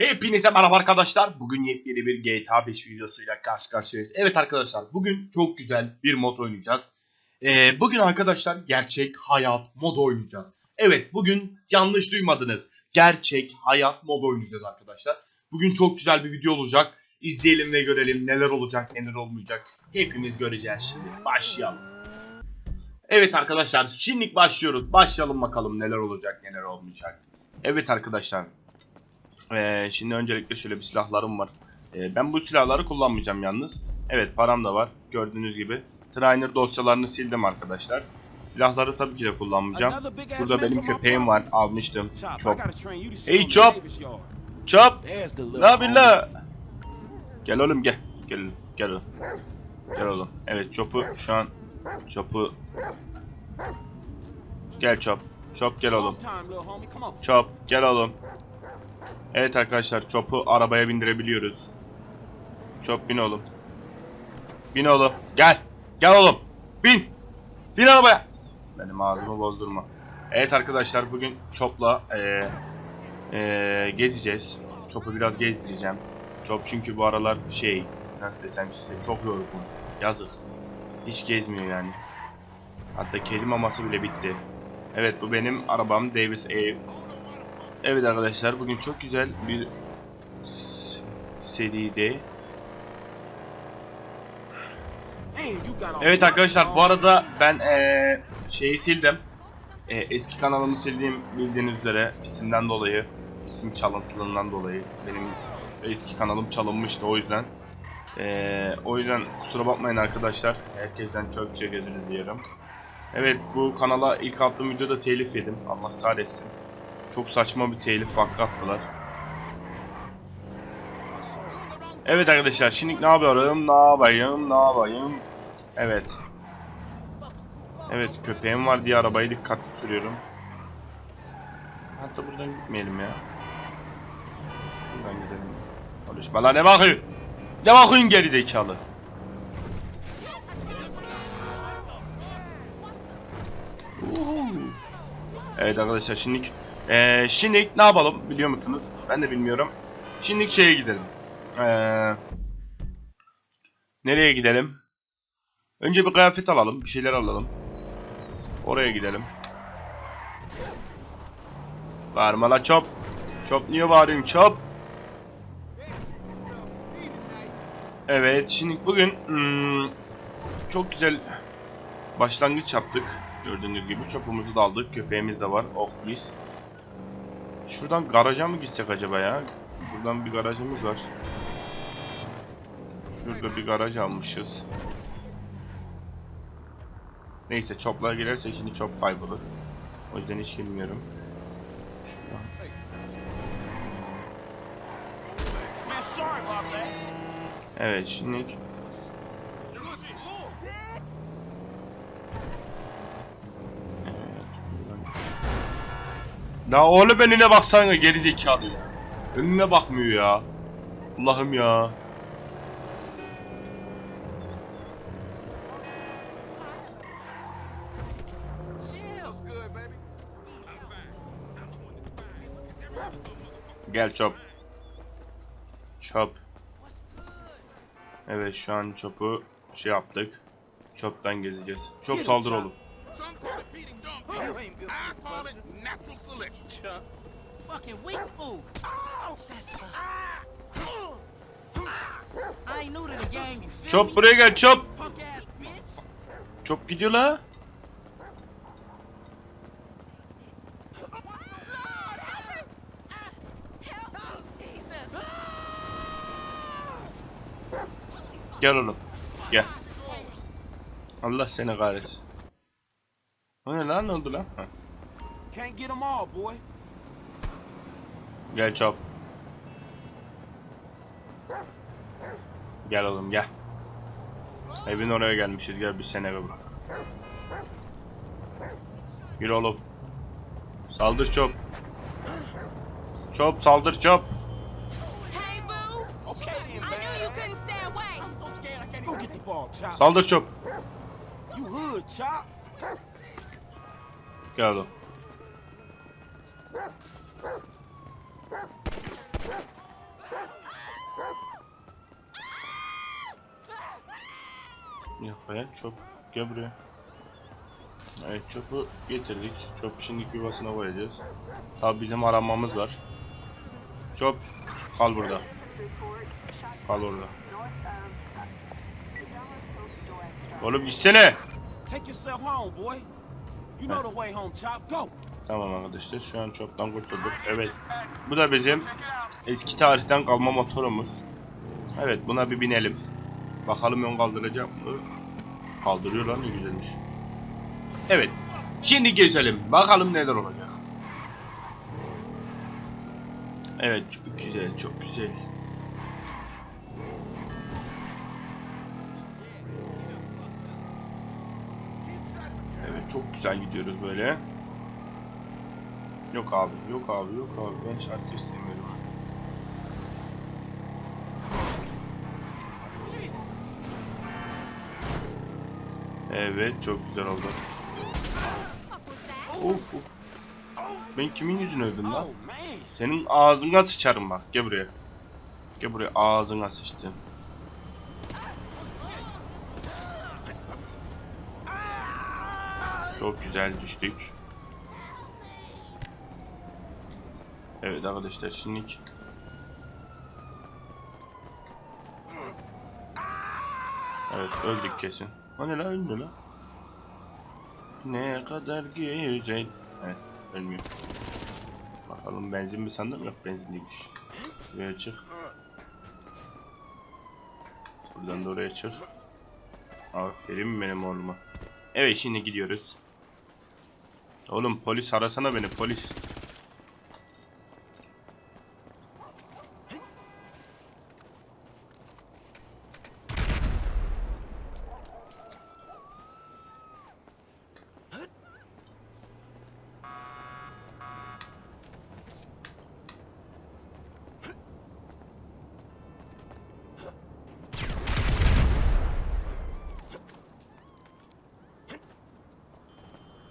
Hepinize merhaba arkadaşlar. Bugün yepyeni bir GTA 5 videosuyla karşı karşıyayız. Evet arkadaşlar bugün çok güzel bir mod oynayacağız. Ee, bugün arkadaşlar gerçek hayat modu oynayacağız. Evet bugün yanlış duymadınız. Gerçek hayat modu oynayacağız arkadaşlar. Bugün çok güzel bir video olacak. İzleyelim ve görelim neler olacak neler olmayacak. Hepimiz göreceğiz şimdi. Başlayalım. Evet arkadaşlar şimdi başlıyoruz. Başlayalım bakalım neler olacak neler olmayacak. Evet arkadaşlar ee, şimdi öncelikle şöyle bir silahlarım var. Ee, ben bu silahları kullanmayacağım yalnız. Evet param da var gördüğünüz gibi. Trainer dosyalarını sildim arkadaşlar. Silahları tabii ki de kullanmayacağım. Şurada benim köpeğim var almıştım. Çok. Hey Chop! Çop! Ne yapıyorsun la? Gel oğlum gel. Gel gel oğlum. Gel oğlum. Evet Chop'u şu an Chop'u Gel Chop. Chop gel oğlum. Chop gel oğlum. Evet arkadaşlar Chop'u arabaya bindirebiliyoruz. Chop bin oğlum. Bin oğlum. Gel. Gel oğlum. Bin. Bin arabaya. Benim ağzımı bozdurma. Evet arkadaşlar bugün Chop'la eee eee gezeceğiz. Chop'u biraz gezdireceğim. Chop çünkü bu aralar şey nasıl desem size çok yorgun. Yazık. Hiç gezmiyor yani. Hatta kedi maması bile bitti. Evet bu benim arabam Davis A. Evet arkadaşlar bugün çok güzel bir seride. Evet arkadaşlar bu arada ben eee, şeyi sildim. Eee, eski kanalımı sildiğim bildiğiniz üzere isimden dolayı, isim çalıntılığından dolayı benim eski kanalım çalınmıştı o yüzden. Eee, o yüzden kusura bakmayın arkadaşlar. Herkesten çok özür diliyorum. Evet bu kanala ilk attığım videoda telif yedim. Allah kahretsin. Çok saçma bir telif hakkı attılar. Evet arkadaşlar şimdi ne yapıyorum? Ne yapayım? Ne yapayım? Evet. Evet köpeğim var diye arabayı dikkatli sürüyorum. Hatta buradan gitmeyelim ya. Şuradan gidelim. Konuşma lan ne bakıyorsun? Ne bakıyorsun geri zekalı? Evet arkadaşlar şimdi eee şimdi ne yapalım biliyor musunuz? Ben de bilmiyorum. Şimdi şeye gidelim. Eee nereye gidelim? Önce bir kıyafet alalım, bir şeyler alalım. Oraya gidelim. Bağırma la çop. Çop niye bağırıyorsun çop? Evet şimdi bugün hmm, çok güzel başlangıç yaptık. Gördüğünüz gibi çopumuzu da aldık. Köpeğimiz de var. Oh mis. Şuradan garaja mı gitsek acaba ya? Buradan bir garajımız var. Şurada bir garaj almışız. Neyse çoplara girersek şimdi çop kaybolur. O yüzden hiç girmiyorum. Şuradan. Evet şimdi La oğlum önüne baksana geri zekalı ya. Önüne bakmıyor ya. Allah'ım ya. Gel çop. Çop. Evet şu an çöpü şey yaptık. Çöpten gezeceğiz. Çöp saldır oğlum. Some call it beating dumb people. I call it natural selection. Fucking weak food. I ain't new to the game, you feel Çöp me? buraya gel çöp. Punk ass bitch. Çöp gidiyor la. Gel oğlum. Gel. Allah seni kahretsin. O ne lan ne oldu lan? Can't get them all, boy. Gel çöp. Gel oğlum gel. Evin oraya gelmişiz gel bir sene bırak. Yürü oğlum. Saldır çöp. Çöp saldır Chop. Saldır çöp. You hood, Chop geldi. Yapaya çöp gel buraya. Evet çöpü getirdik. Çöpü şimdi yuvasına koyacağız. Tabi bizim aramamız var. Çöp kal burada. Kal orada. Oğlum gitsene. Take yourself home, boy. Tamam arkadaşlar şu an çöpten kurtulduk. Evet. Bu da bizim eski tarihten kalma motorumuz. Evet buna bir binelim. Bakalım yol kaldıracak mı? Kaldırıyor lan ne güzelmiş. Evet. Şimdi gezelim. Bakalım neler olacak. Evet çok güzel çok güzel. Evet çok güzel gidiyoruz böyle. Yok abi, yok abi, yok abi. Ben şarkı istemiyorum. Evet, çok güzel oldu. Of, of. Ben kimin yüzünü övdüm lan? Oh. Senin ağzına sıçarım bak. Gel buraya. Gel buraya ağzına sıçtım. Çok güzel düştük. Evet arkadaşlar şimdi Evet öldük kesin. O ne lan öldü lan. Ne kadar güzel. Evet ölmüyor. Bakalım benzin mi sandım yok benzinliymiş. Şuraya çık. Buradan da oraya çık. Aferin benim oğluma. Evet şimdi gidiyoruz. Oğlum polis arasana beni polis.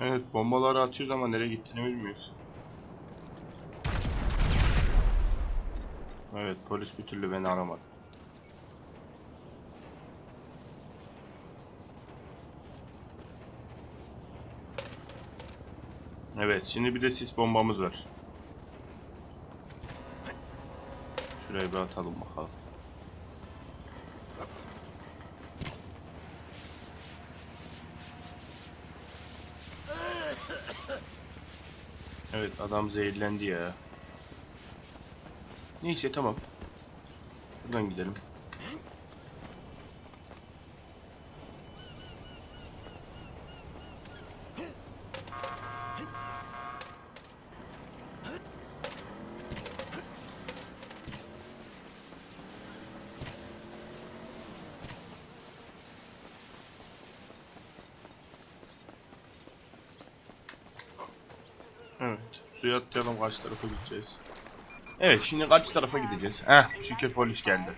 Evet atıyoruz ama nereye gittiğini bilmiyoruz. Evet polis bir türlü beni aramadı. Evet şimdi bir de sis bombamız var. Şuraya bir atalım bakalım. Evet adam zehirlendi ya. Neyse tamam. Şuradan gidelim. Evet. Suya atlayalım kaç tarafa gideceğiz. Evet şimdi kaç tarafa gideceğiz? Heh şükür polis geldi.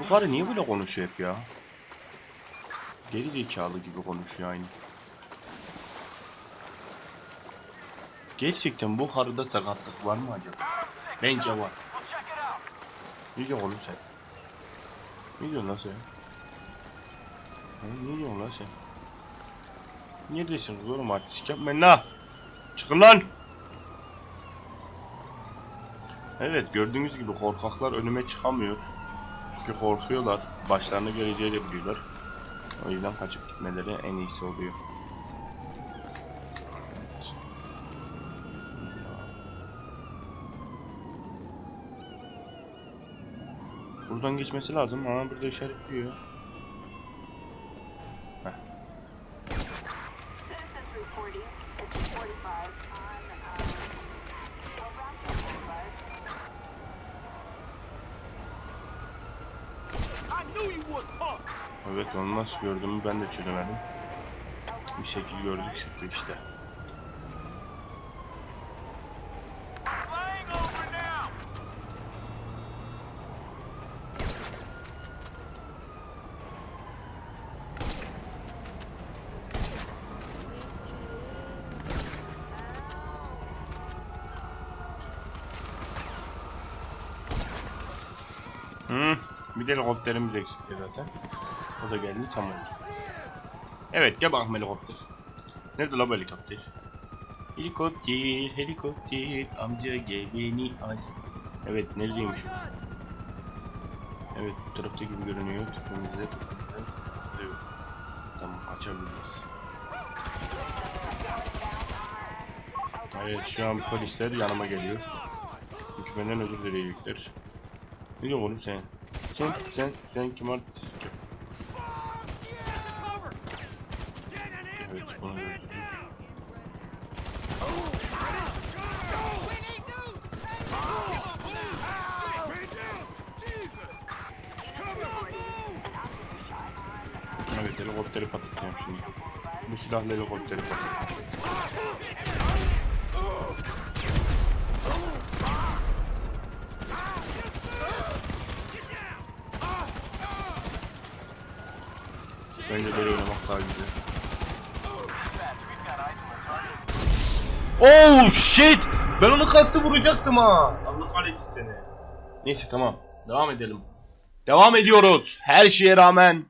Bu karı niye böyle konuşuyor hep ya? Geri zekalı gibi konuşuyor aynı. Gerçekten bu karıda sakatlık var mı acaba? Bence var. Ne diyorsun oğlum sen? Ne diyorsun lan sen? Ne diyorsun lan sen? Neredesiniz oğlum artistik yapmayın la. Çıkın lan. Evet gördüğünüz gibi korkaklar önüme çıkamıyor. Çünkü korkuyorlar. Başlarına geleceği de biliyorlar. O yüzden kaçıp gitmeleri en iyisi oluyor. Buradan geçmesi lazım ama burada işaretliyor. Heh. Citizens reporting it's 45 on um, Wilbraham Boulevard. I knew you was punk. Evet onu nasıl gördüğümü ben de çözemedim. Bir şekil gördük çıktı işte. Hı? Bir de helikopterimiz eksikti zaten. O da geldi tamam. Evet gel bakalım helikopter. Nerede la bu helikopter? Helikopter, helikopter, amca gel beni al. Evet neredeymiş o? Evet bu tarafta gibi görünüyor. Tüpümüzde tüpümüzde yok. Tamam açabiliriz. Evet şu an polisler yanıma geliyor. Çünkü benden özür dileyecekler. Ne diyorsun oğlum sen? Sen, sen, sen kim artist? Bu silahla helikopteri patlatacağım. Bence böyle oynamak daha güzel. Oh shit! Ben onu kalktı vuracaktım ha. Allah kahretsin seni. Neyse tamam. Devam edelim. Devam ediyoruz. Her şeye rağmen,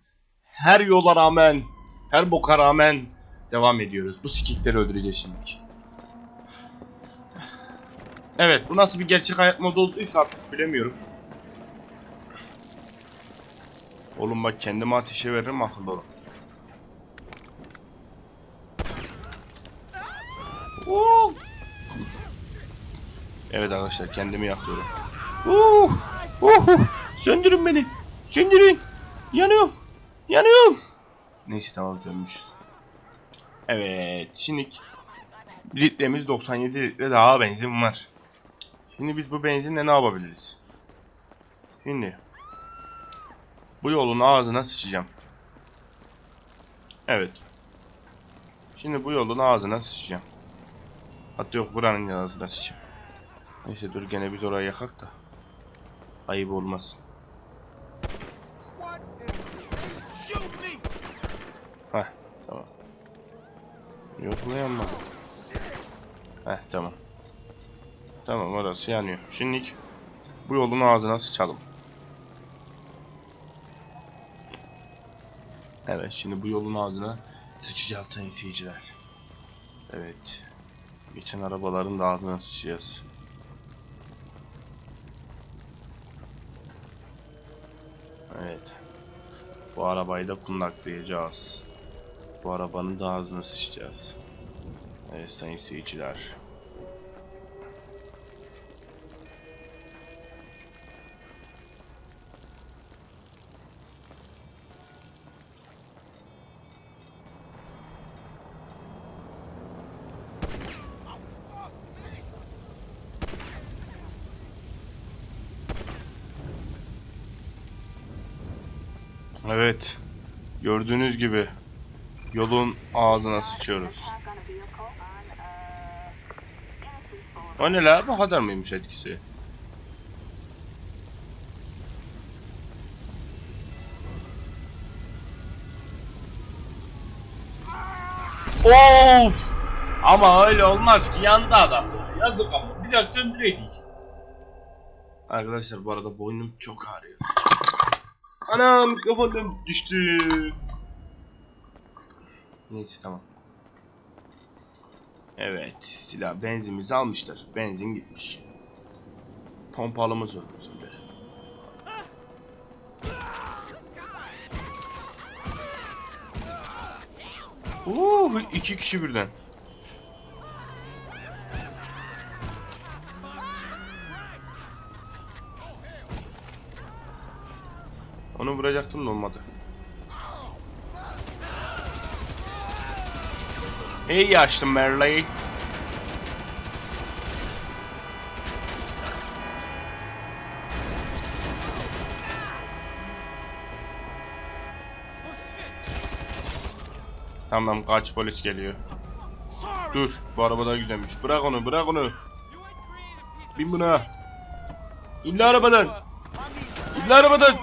her yola rağmen, her boka rağmen devam ediyoruz. Bu sikikleri öldüreceğiz şimdi. Evet, bu nasıl bir gerçek hayat modu olduysa artık bilemiyorum. Oğlum bak kendime ateşe veririm akıllı olun. Evet arkadaşlar kendimi yakıyorum. Uh! Uh! Söndürün beni. Söndürün. Yanıyorum. Yanıyorum. Neyse tamam dönmüş. Evet şimdi litremiz 97 litre daha benzin var. Şimdi biz bu benzinle ne yapabiliriz? Şimdi bu yolun ağzına sıçacağım. Evet. Şimdi bu yolun ağzına sıçacağım. Hatta yok buranın ağzına sıçacağım. Neyse dur gene biz orayı yakak da. Ayıp olmasın. Heh tamam. Yoklayamadım. Heh tamam. Tamam orası yanıyor. Şimdi bu yolun ağzına sıçalım. Evet şimdi bu yolun ağzına sıçacağız sayın seyirciler. Evet. Geçen arabaların da ağzına sıçacağız. Evet. Bu arabayı da kundaklayacağız. Bu arabanın da ağzına sıçacağız. Evet sayın seyirciler. Evet. Gördüğünüz gibi yolun ağzına sıçıyoruz. O ne la? Bu kadar mıymış etkisi? Of! Ama öyle olmaz ki yandı adam. Yazık ama biraz söndüreydik. Arkadaşlar bu arada boynum çok ağrıyor. Ana mikrofonum düştü. Neyse tamam. Evet, silah benzinimizi almışlar. Benzin gitmiş. Pompalımız var şimdi. Oo, iki kişi birden. Onu vuracaktım da olmadı. İyi yaşlı Merley. Tamam kaç polis geliyor. Dur bu araba daha güzelmiş. Bırak onu bırak onu. Bin buna. İlla arabadan. İlla arabadan.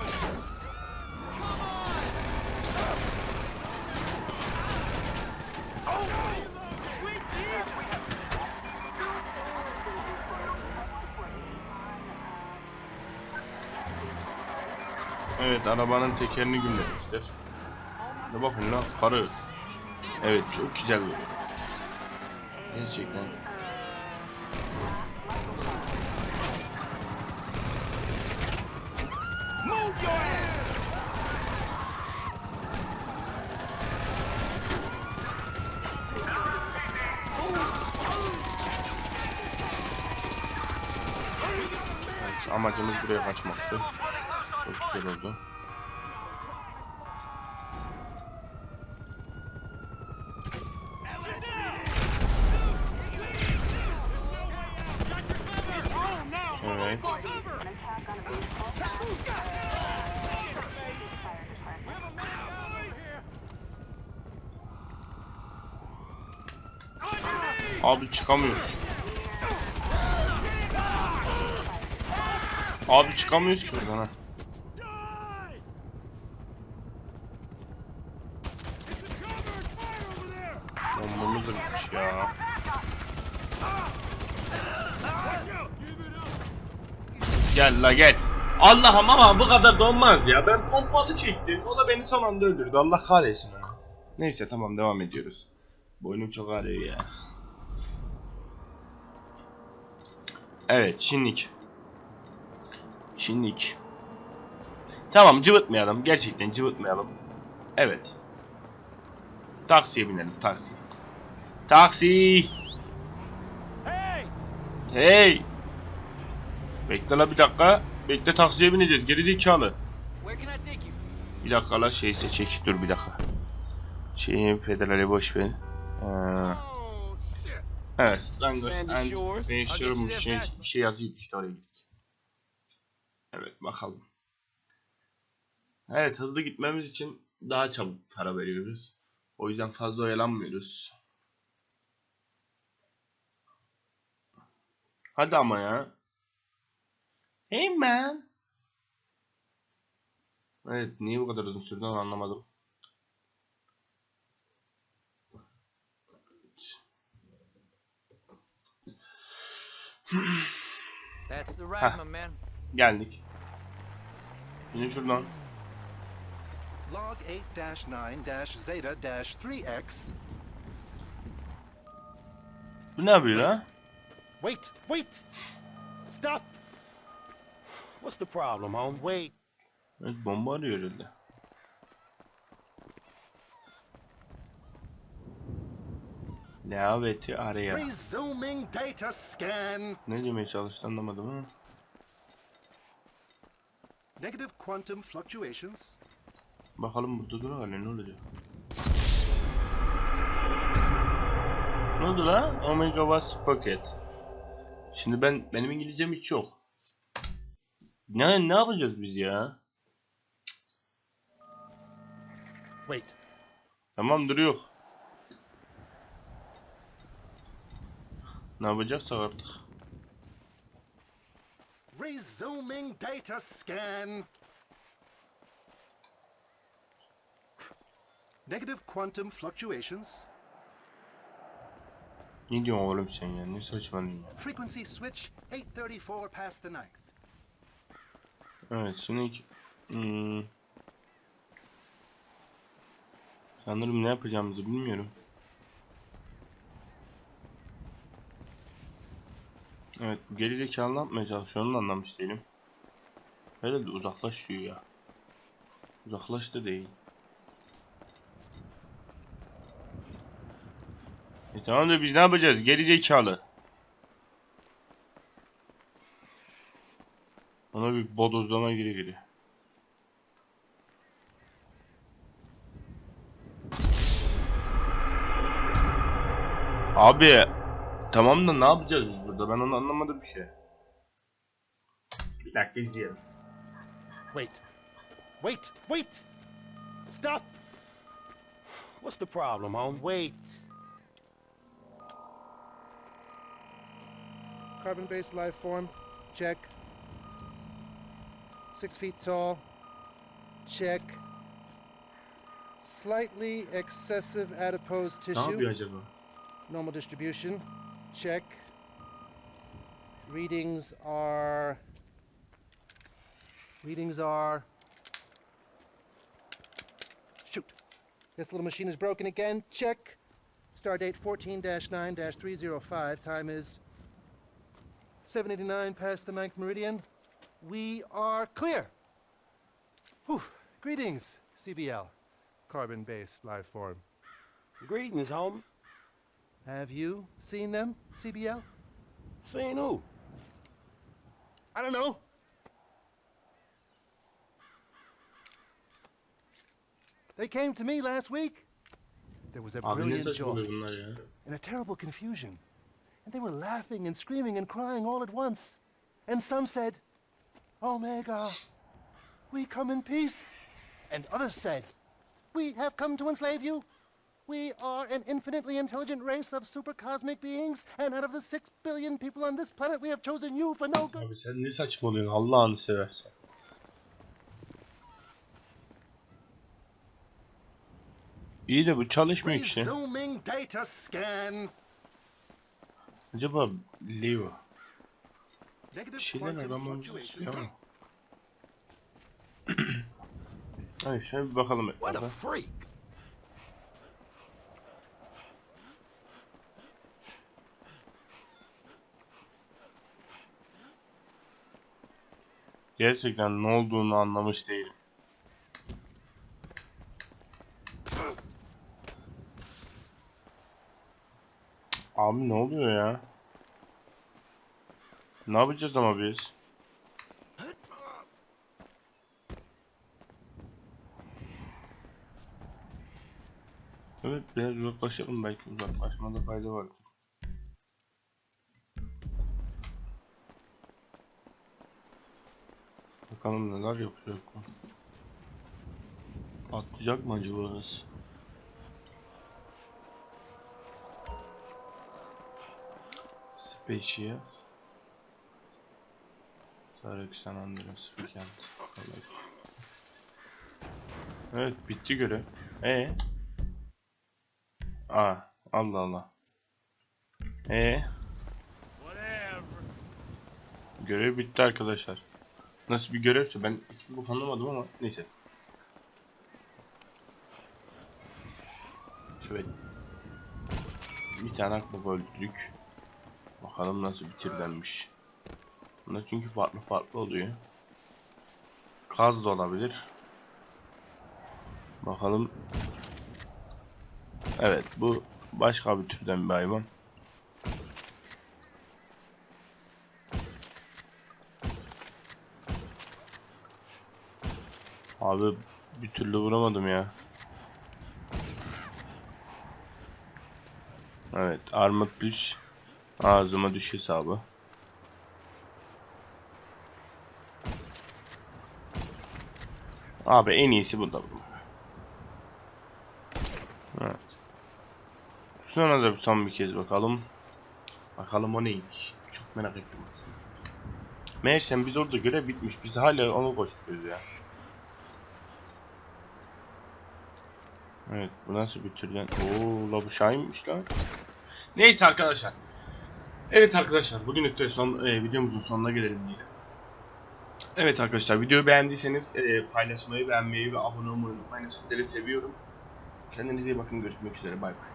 Evet arabanın tekerini gümlemişler. Ne bakın lan karı. Evet çok güzel böyle. Gerçekten. Amacımız buraya kaçmaktı. Güzel oldu. Evet. Abi çıkamıyoruz. Abi çıkamıyoruz ki buradan ha. Bombamız da bitmiş ya. Gel la gel. Allah'ım ama bu kadar da olmaz ya. Ben pompalı çektim. O da beni son anda öldürdü. Allah kahretsin ha. Neyse tamam devam ediyoruz. Boynum çok ağrıyor ya. Evet şimdilik. Şimdilik. Tamam cıvıtmayalım. Gerçekten cıvıtmayalım. Evet. Taksiye binelim taksi. Taksi. Hey! Hey. Bekle la bir dakika. Bekle taksiye bineceğiz. Geri zekalı. Bir dakika la şey seçek. Dur bir dakika. Şeyi pedalleri boş ver. Ee, Oh, shit. evet. Strangers and Shores. Finisher I'll get you bir there şey, şey yazıyor işte oraya gittik. Evet bakalım. Evet hızlı gitmemiz için daha çabuk para veriyoruz. O yüzden fazla oyalanmıyoruz. Hadi ama ya. Hey man. Evet niye bu kadar uzun sürdü onu anlamadım. That's the ride, Huh. my man. Geldik. Yine şuradan. Log 8-9-Zeta-3X. Bu ne yapıyor la? Wait, wait! Stop! What's the problem, home? Wait. Evet bomba arıyor herhalde. Laveti araya. Resuming data scan. Ne demeye çalıştı anlamadım ama. Negative quantum fluctuations. Bakalım burada dur hala ne olacak? Ne oldu la? Omega was pocket. Şimdi ben benim İngilizcem hiç yok. Ne ne yapacağız biz ya? Wait. Tamam duruyor. Ne yapacaksak artık. Resuming data scan. Negative quantum fluctuations. Ne diyorsun oğlum sen ya? Ne saçmalıyorsun ya? Frequency switch 834 past the ninth. Evet şimdi hmm, sanırım ne yapacağımızı bilmiyorum. Evet bu geri zekalı ne yapmaya çalışıyor onu anlamış değilim. Herhalde uzaklaş diyor ya. Uzaklaş da değil. Tamam da biz ne yapacağız geri zekalı. Ona bir bodozlama giri giri. Abi tamam da ne yapacağız biz burada? Ben onu anlamadım bir şey. Bir dakika izleyelim. Wait. Wait, wait! Stop! What's the problem, home? Wait. carbon-based life form, check. Six feet tall, check. Slightly excessive adipose tissue, normal distribution, check. Readings are. Readings are. Shoot. This little machine is broken again. Check. Stardate 14 9 305. Time is 789 past the ninth meridian. We are clear. Whew. Greetings, CBL. Carbon-based life form. Greetings, homie. Have you seen them, CBL? Seen who? I don't know. They came to me last week. There was a Abi ne brilliant saçmalıyor joy bunlar ya. and a terrible confusion. And they were laughing and screaming and crying all at once. And some said, Omega, we come in peace. And others said, We have come to enslave you. We are an infinitely intelligent race of super cosmic beings, and out of the six billion people on this planet, we have chosen you for no good. Abi sen ne saçmalıyorsun Allah'ını seversen. İyi de bu çalışmıyor işte. Resuming data scan. Acaba Leo bir şeyler aramamız istiyor mu? Hayır şöyle bir bakalım etrafa. Gerçekten ne olduğunu anlamış değilim. Abi ne oluyor ya? Ne yapacağız ama biz? Evet biraz uzaklaşalım belki uzaklaşmada fayda var. Bakalım neler yapacak. Atlayacak mı acaba orası? Spacious Tarık San Andreas Weekend. Evet bitti görev. E Aa Allah Allah. E Görev bitti arkadaşlar. Nasıl bir görevse ben hiçbir bok anlamadım ama neyse. Evet. Bir tane akbaba öldürdük. Bakalım nasıl bitirlenmiş. Bunlar çünkü farklı farklı oluyor. Kaz da olabilir. Bakalım. Evet bu başka bir türden bir hayvan. Abi bir türlü vuramadım ya. Evet armut düş. Ağzıma düş hesabı. Abi en iyisi bu da bu. Evet. Sonra da son bir kez bakalım. Bakalım o neymiş. Çok merak ettim aslında. Meğersem biz orada görev bitmiş. Biz hala onu koşturuyoruz ya. Evet bu nasıl bir türden? Oo la bu Şahin'miş lan. Neyse arkadaşlar. Evet arkadaşlar bugünlük de son e, videomuzun sonuna gelelim diye. Evet arkadaşlar videoyu beğendiyseniz e, paylaşmayı, beğenmeyi ve abone olmayı unutmayın. Sizleri seviyorum. Kendinize iyi bakın. Görüşmek üzere. Bay bay.